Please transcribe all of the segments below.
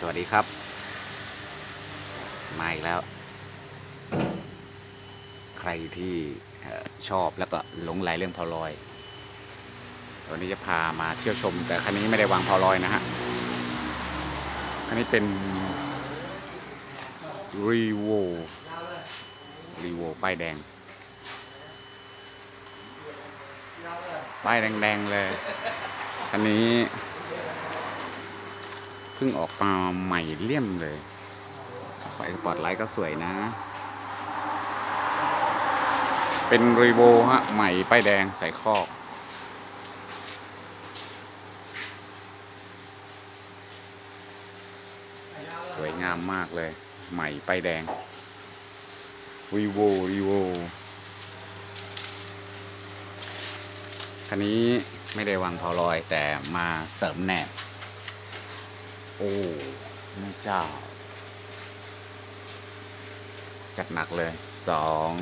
สวัสดีครับ มาอีกแล้ว ใครที่ชอบแล้วก็หลงไหลเรื่องพอลอย วันนี้จะพามาเที่ยวชม แต่คันนี้ไม่ได้วางพอลอยนะฮะ คันนี้เป็นรีโวรีโวป้ายแดง ป้ายแดงๆเลย คันนี้ พิ่งออกมาใหม่เลี่ยมเลยไฟสปอตไลท์ก็สวยนะ เป็นรีโวฮะ ใหม่ป้ายแดงใส่คอกสวยงามมากเลย ใหม่ป้ายแดงรีโวรีโวคันนี้ไม่ได้วางพอลอยแต่มาเสริมแหนบ โอ้แม่เจ้า จัดหนักเลยสอง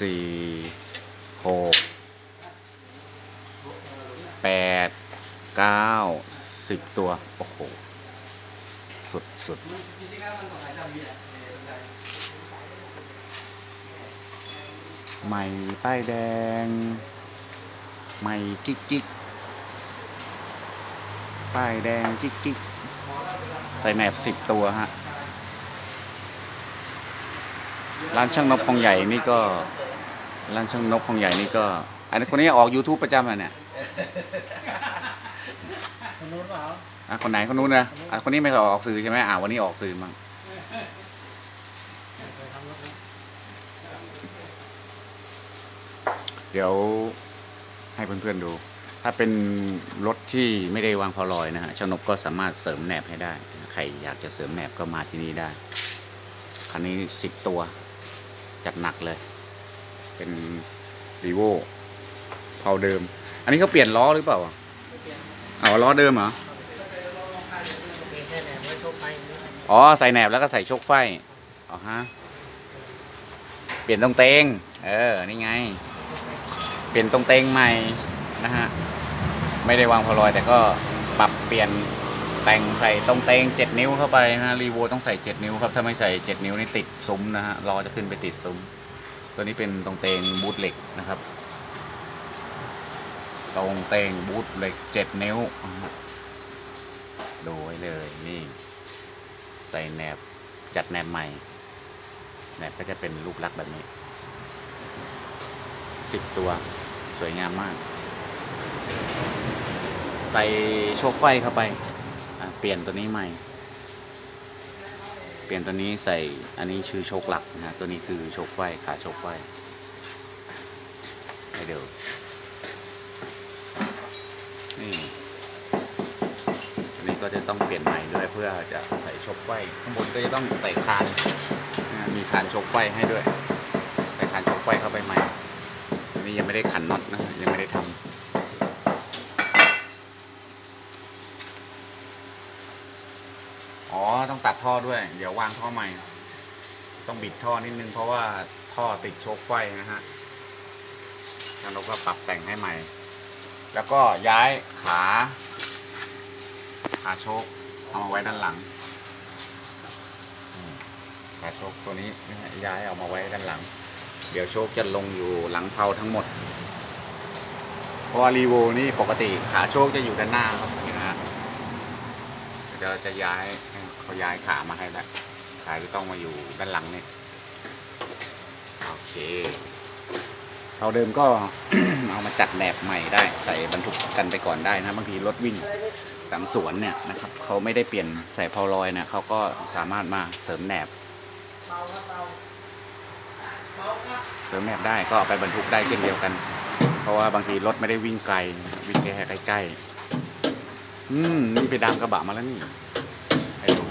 สี่หกแปดเก้าสิบตัว โอ้โห สุดสุดใหม่ป้ายแดง ใหม่กิ๊กกิ๊กป้ายแดงกิ๊กกิ๊ก ใส่แหนบสิบตัวฮะ ร้านช่างนกพองใหญ่นี่ก็ ร้านช่างนกพองใหญ่นี่ก็ อันนี้คนนี้ออก YouTube ประจำอะเนี่ยคนนู้นเปล่าอะคนไหนคนนู้นนะอะคนนี้ไม่ออกสื่อใช่ไหมอ่าวันนี้ออกสื่อมั่งเคยทำรถนะเดี๋ยวให้เพื่อนๆดู ถ้าเป็นรถที่ไม่ได้วางพอลอยนะฮะช่างนกก็สามารถเสริมแหนบให้ได้ ใครอยากจะเสริมแหนบก็มาที่นี่ได้ คันนี้สิบตัว จัดหนักเลย เป็นรีโวเผาเดิม อันนี้เขาเปลี่ยนล้อหรือเปล่าไม่เปลี่ยนเอาล้อเดิมเหรอเปลี่ยนแค่แหนมไว้โชคไปนี่อ๋อใส่แหนบแล้วก็ใส่โชคไฟอ๋อฮะเปลี่ยนตรงเตงเออนี่ไง เปลี่ยนตรงเตงใหม่นะฮะไม่ได้วางพอลอยแต่ก็ปรับเปลี่ยน แต่งใส่ตรงเตง 7 นิ้วเข้าไปนะฮะรีโวต้องใส่ 7 นิ้วครับถ้าไม่ใส่ 7 นิ้วนี่ติดซุ้มนะฮะล้อจะขึ้นไปติดซุ้ม ตัวนี้เป็นตรงเตงบูทเหล็กนะครับ ตรงเตงบูทเหล็ก 7 นิ้วดูไว้เลยนี่ใส่แหนบจัดแหนบใหม่แหนบก็จะเป็นรูปลักษณ์แบบนี้สิบตัวสวยงามมาก ใส่โชคไฟเข้าไป เปลี่ยนตัวนี้ใหม่ เปลี่ยนตัวนี้ใส่อันนี้ชื่อโชคหลักนะ ตัวนี้คือโชคไฟขาโชคไฟให้เดี๋ยวนี่อันนี้ก็จะต้องเปลี่ยนใหม่ด้วยเพื่อจะใส่ชกไฟข้างบนก็จะต้องใส่คานมีคานชกไฟให้ด้วย ใส่คานชกไฟเข้าไปใหม่อันนี้ยังไม่ได้ขันน็อตนะยังไม่ได้ทำอ๋อ ต้องตัดท่อด้วย เดี๋ยววางท่อใหม่ ต้องบิดท่อนิดนึงเพราะว่าท่อติดโชกไฟนะฮะแล้วเราก็ปรับแต่งให้ใหม่ แล้วก็ย้ายขาขาโชคเอามาไว้ด้านหลังขาโชคตัวนี้ย้ายเอามาไว้ด้านหลัง เดี๋ยวโชคจะลงอยู่หลังเพาทั้งหมดเพราะว่ารีโวนี่ปกติขาโชคจะอยู่ด้านหน้าครับนะฮะเดี๋ยวจะย้าย เขาย้ายขามาให้แล้วขาจะต้องมาอยู่ด้านหลังนี่โอเคเราเดิมก็ เอามาจัดแหนบใหม่ได้ใส่บรรทุกกันไปก่อนได้นะบางทีรถวิ่งตามสวนเนี่ยนะครับเขาไม่ได้เปลี่ยนใส่พอลอยเนี่ยเขาก็สามารถมาเสริมแหนบเบาครับเบาเบาครับเสริมแหนบได้ก็เอาไปบรรทุกได้เช่นเดียวกัน เพราะว่าบางทีรถไม่ได้วิ่งไกลวิ่งแค่ใกล้ๆอืมนี่ไปดามกระบะมาแล้วนี่ให้ดู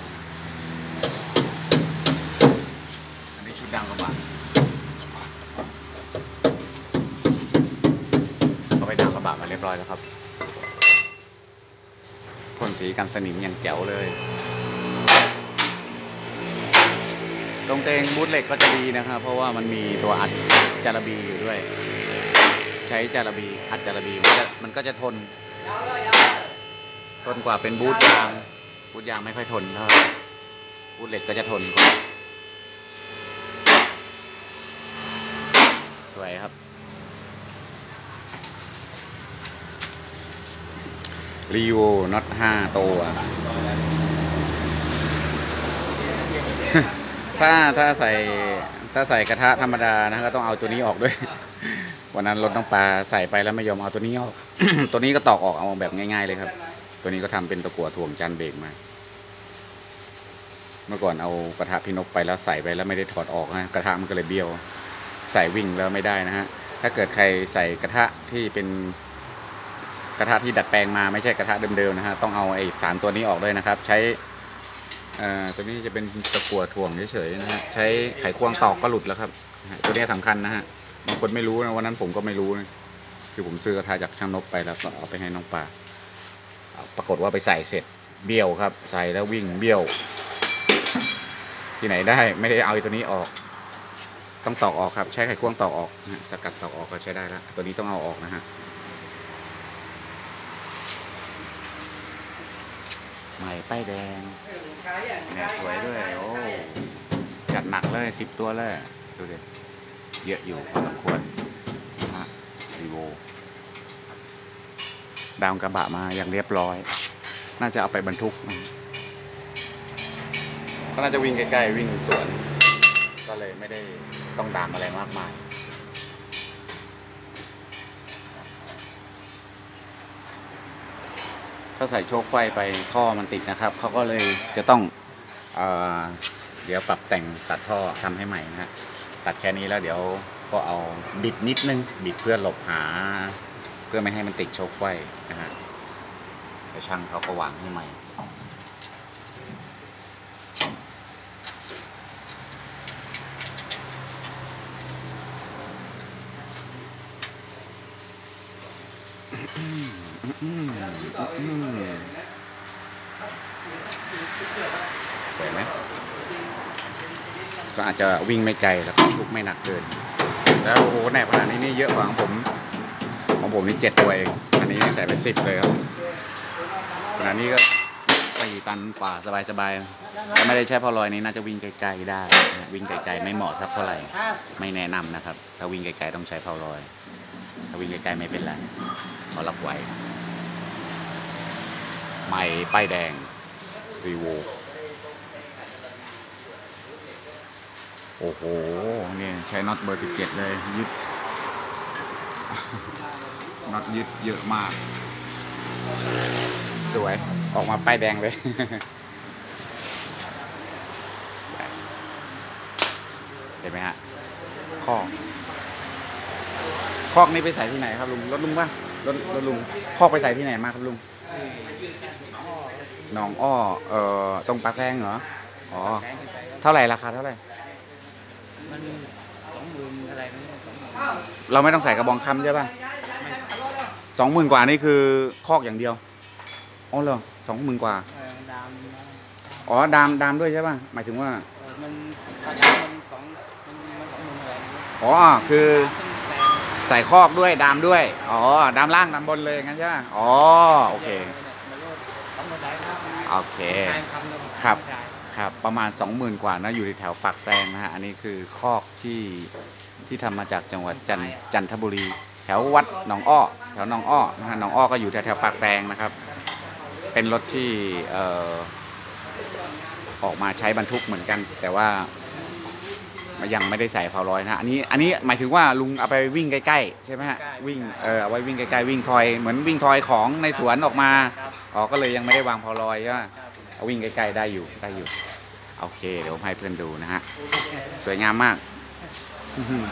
อันนี้ชุดดามกระบะเขาไปดามกระบะมาเรียบร้อยแล้วครับพ่นสีกันสนิมอย่างแจ๋วเลย ตรงเตงบูทเหล็กก็จะดีนะครับ เพราะว่ามันมีตัวอัดจารบีอยู่ด้วย ใช้จารบีอัดจารบีมันก็มันก็จะทนทนกว่าเป็นบูทยางพูดยางไม่ค่อยทนเท่าไหร่พูดเหล็กก็จะทนกว่า สวยครับ รีโวน็อตห้าตัวถ้าถ้าใส่ถ้าใส่กระทะธรรมดานะก็ต้องเอาตัวนี้ออกด้วย วันนั้นรถน้องปลาใส่ไปแล้วไม่ยอมเอาตัวนี้ออก ตัวนี้ก็ตอกออกเอาแบบง่าย ๆ เลยครับ ตัวนี้ก็ทำเป็นตะกั่วถ่วงจานเบรกมา เมื่อก่อนเอากระทะพี่นกไปแล้วใส่ไปแล้วไม่ได้ถอดออกนะกระทะมันก็เลยเบี้ยว ใส่วิ่งแล้วไม่ได้นะฮะ ถ้าเกิดใครใส่กระทะที่เป็นกระทะที่ดัดแปลงมาไม่ใช่กระทะเดิมๆนะฮะ ต้องเอาไอ้สารตัวนี้ออกด้วยนะครับ ใช้อ่อตัวนี้จะเป็นตะกั่วถ่วงเฉยๆนะฮะ ใช้ไขควงตอกก็หลุดแล้วครับ ตัวนี้สำคัญนะฮะ บางคนไม่รู้นะวันนั้นผมก็ไม่รู้นะคือผมซื้อกระทะจากช่างนกไปแล้วก็เอาไปให้น้องป่าปรากฏว่าไปใส่เสร็จเบี้ยวครับ ใส่แล้ววิ่งเบี้ยว ที่ไหนได้ไม่ได้เอาตัวนี้ออก ต้องตอกออกครับ ใช้ไขควงตอกออกสกัดตอกออกก็ใช้ได้แล้ว ตัวนี้ต้องเอาออกนะฮะใหม่ป้ายแดงเนี่ยสวยด้วยโอ้จัดหนักเลยสิบตัวเลยดูดิเยอะอยู่พอสมควรนะฮะรีโวดาวกระบะมาอย่างเรียบร้อย น่าจะเอาไปบรรทุกนก็น่าจะวิ่งใกล้ๆวิ่งสวน ก็เลยไม่ได้ ต้องดามอะไรมากมาย ถ้าใส่โชคไฟไปท่อมันติดนะครับ เขาก็เลยจะต้องเอเดี๋ยวปรับแต่งตัดท่อทำให้ใหม่นะฮะตัดแค่นี้แล้วเดี๋ยวก็เอาบิดนิดนึง บิดเพื่อหลบหา เพื่อไม่ให้มันติดโชคไฟนะฮะเดี๋ยวช่างเขาก็วางให้ใหม่ สวยไหมก็อาจจะวิ่งไม่ไกลแล้วก็ลุกไม่หนักเกิน แล้วโอ้โหแหนบขนาดนี้นี่เยอะกว่าของผม ของผมนี่เจ็ดตัวเอง อันนี้ใส่ไปสิบเลยครับขนาดนี้ก็สี่ตันกว่าสบายๆถ้าไม่ได้ใช้พอลอยนี้น่าจะวิ่งไกลๆได้ วิ่งไกลๆไม่เหมาะสักเท่าไหร่ ไม่แนะนำนะครับ ถ้าวิ่งไกลๆต้องใช้พาวลอย ถ้าวิ่งไกลๆไม่เป็นไรเขารับไหวใหม่ป้ายแดงรีโวโอ้โหเนี่ยใช้น็อตเบอร์สิบเจ็ดเลย ยึดน็อตยึดเยอะมาก สวยออกมาป้ายแดงเลยเห็นไหมฮะคอ คอกนี่ไปใส่ที่ไหนครับลุงรถลุงป่ะรถรถลุงคอกไปใส่ที่ไหนมาครับลุงหนองอ้อเอ่อตรงปลาแซงเหรออ๋อเท่าไหร่ราคาเท่าไหร่มันสองหมื่นอะไรนั่นสองหมื่นเราไม่ต้องใส่กระบองคำใช่ป่ะสองหมื่นกว่านี่คือคอกอย่างเดียวอ๋อเหรอสองหมื่นกว่าเออดามนะอ๋อดามดามด้วยใช่ป่ะหมายถึงว่าเออมันราคามันสองมันมันสองหมื่นอะไรนะอ๋อคือต้องแซง ใส่คอกด้วยดามด้วย อ๋อ ดามล่างดามบนเลยงั้นใช่ป่ะอ๋อ โอเค โอเค ครับ ครับ ประมาณ 20,000 กว่านะอยู่ในแถวปากแซงนะฮะ อันนี้คือคอกที่ที่ทำมาจากจังหวัดจันจันทบุรี แถววัดหนองอ้อ แถวหนองอ้อนะฮะหนองอ้อก็อยู่แถวแถวปากแซงนะครับ เป็นรถที่เออออกมาใช้บรรทุกเหมือนกัน แต่ว่า ยังไม่ได้ใส่พาวร้อยนะฮะอันนี้อันนี้หมายถึงว่าลุงเอาไปวิ่งใกล้ๆใช่ไหมฮะวิ่งเออเอาไว้วิ่งใกล้ๆวิ่งทอยเหมือนวิ่งทอยของในสวนออกมาครับอ๋อก็เลยยังไม่ได้วางพาวลอยใช่ไหมครับเอาวิ่งใกล้ๆได้อยู่ได้อยู่โอเคเดี๋ยวผมให้เพื่อนดูนะฮะสวยงามมากอื้อหือ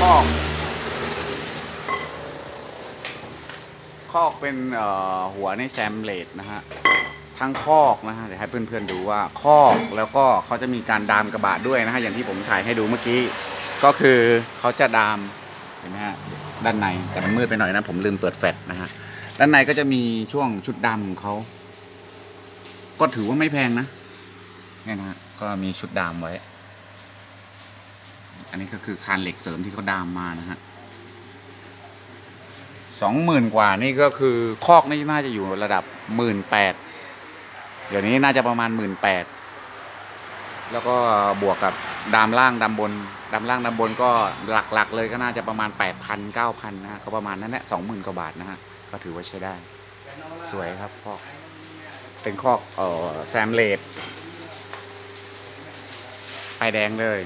คอกคอกเป็นเอ่อหัวในแซมเลดนะฮะ ทั้งคอกนะฮะเดี๋ยวให้เพื่อนๆดูว่าคอกแล้วก็เขาจะมีการดามกระบะด้วยนะฮะอย่างที่ผมถ่ายให้ดูเมื่อกี้ ก็คือเขาจะดามเห็นไหมฮะด้านในแต่มันมืดไปหน่อยนะผมลืมเปิดแฟลชนะฮะด้านในก็จะมีช่วงชุดดำของเขาก็ถือว่าไม่แพงนะเนี่ยนะฮะก็มีชุดดามไว้ อันนี้ก็คือคานเหล็กเสริมที่เขาดามมานะฮะสองหมื่นกว่านี่ก็คือคอกนี่น่าจะอยู่ระดับหมื่นแปด เดี๋ยวนี้น่าจะประมาณหมื่นแปดแล้วก็บวกกับดามล่างดามบนดามล่างดามบนก็หลักๆ เลยก็น่าจะประมาณ 8 0 0 0 9,000นะฮะก็ประมาณนั้นแหละสองหมื่นกว่าบาทนะฮะก็ถือว่าใช้ได้ สวยครับคอกเป็นคอกเอ่อแซมเลดป้ายแดงเลย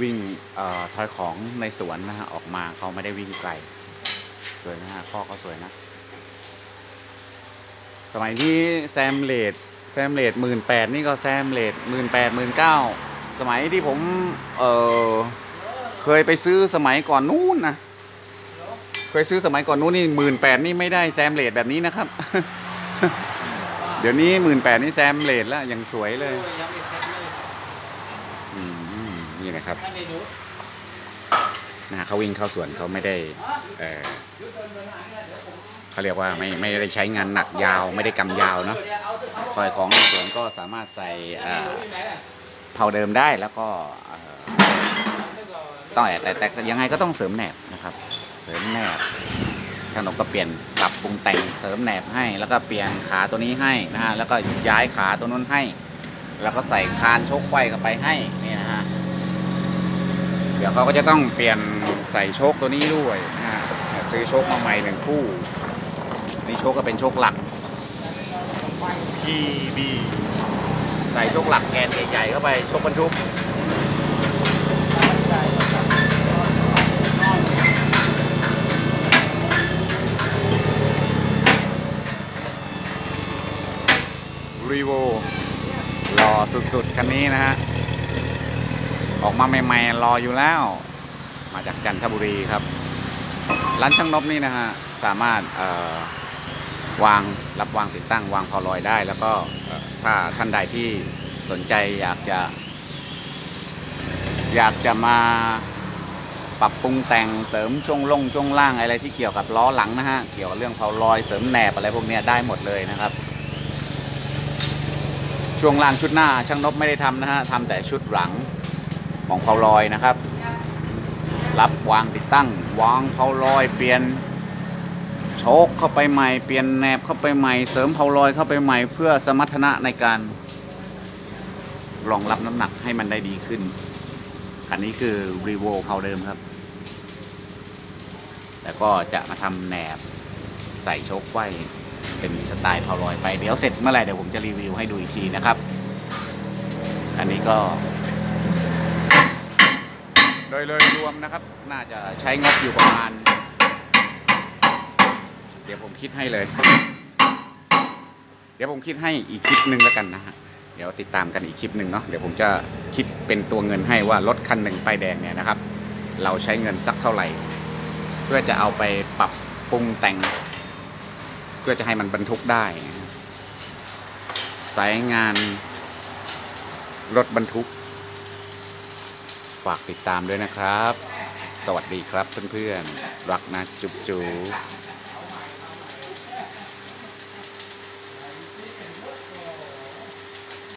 วิ่งเอ่อทอยของในสวนนะฮะออกมาเขาไม่ได้วิ่งไกลสวยนะฮะข้อเขาสวยนะ สมัยที่แซมเลดแซมเลดหมื่นแปดนี่ก็แซมเลดหมื่นแปดหมื่นเก้าสมัยที่ผมเออเคยไปซื้อสมัยก่อนนู้นนะเคยซื้อสมัยก่อนนู้นนี่หมื่นแปดนี่ไม่ได้แซมเลดแบบนี้นะครับ เดี๋ยวนี้หมื่นแปดนี่แซมเลดแล้วยังสวยเลยอืมนี่นะครับนะฮะเขาวิ่งเข้าสวนเขาไม่ได้เออ เขาเรียกว่าไม่ไม่ได้ใช้งานหนักยาวไม่ได้กำยาวเนาะคอยของในสวนก็สามารถใส่เผาเดิมได้แล้วก็เอ่อต้องแต่แต่ยังไงก็ต้องเสริมแหนบนะครับ เสริมแหนบช่างนกก็เปลี่ยนปรับปรุงแต่งเสริมแหนบให้ แล้วก็เปลี่ยนขาตัวนี้ให้นะฮะแล้วก็ย้ายขาตัวนู้นให้ แล้วก็ใส่คานชคไฟเข้าไปให้นี่นะฮะเดี๋ยวเขาก็จะต้องเปลี่ยนใส่โชคตัวนี้ด้วยนะฮะซื้อโชคมาใหม่หนึ่งคู่ นี่โชคก็เป็นโชคหลัก PB ใส่โชคหลักแกนใหญ่ๆเข้าไปโชคบรรทุกรีโวรอสุดๆ คันนี้นะฮะ ออกมาใหม่ๆ รออยู่แล้ว มาจากจันทบุรีครับ ร้านช่างนบนี่นะฮะ สามารถเอ่อ วางรับวางติดตั้งวางพอลอยได้ แล้วก็ถ้าท่านใดที่สนใจอยากจะ อยากจะมาปรับปรุงแต่งเสริมช่วงลงช่วงล่างอะไรที่เกี่ยวกับล้อหลังนะฮะเกี่ยวกับเรื่องพอลอยเสริมแหนบอะไรพวกนี้ได้หมดเลยนะครับ ช่วงล่างชุดหน้าช่างนบไม่ได้ทำนะฮะทำแต่ชุดหลังของเพาลอยนะครับ รับวางติดตั้งวางเพาลอยเปลี่ยน ชคเข้าไปใหม่ เปลี่ยนแหนบเข้าไปใหม่ เสริมเพาลอยเข้าไปใหม่เพื่อสมรรถนะในการรองรับน้ำหนักให้มันได้ดีขึ้นคันนี้คือรีโวเพาเดิมครับ แล้วก็จะมาทำแหนบใส่ชคไว้เป็นสไตล์เพาลอยไป เดี๋ยวเสร็จเมื่อไหร่เดี๋ยวผมจะรีวิวให้ดูอีกทีนะครับ อันนี้ก็ โดยรวมนะครับ น่าจะใช้งบอยู่ประมาณ เดี๋ยวผมคิดให้เลย เดี๋ยวผมคิดให้อีกคลิปหนึ่งแล้วกันนะฮะเดี๋ยวติดตามกันอีกคลิปหนึ่งเนาะเดี๋ยวผมจะคิดเป็นตัวเงินให้ว่ารถคันหนึ่งป้ายแดงเนี่ยนะครับ เราใช้เงินสักเท่าไหร่ เพื่อจะเอาไปปรับปรุงแต่ง เพื่อจะให้มันบรรทุกได้สายงานรถบรรทุก ฝากติดตามด้วยนะครับ สวัสดีครับเพื่อนๆรักนะจุ๊บจุ๊บ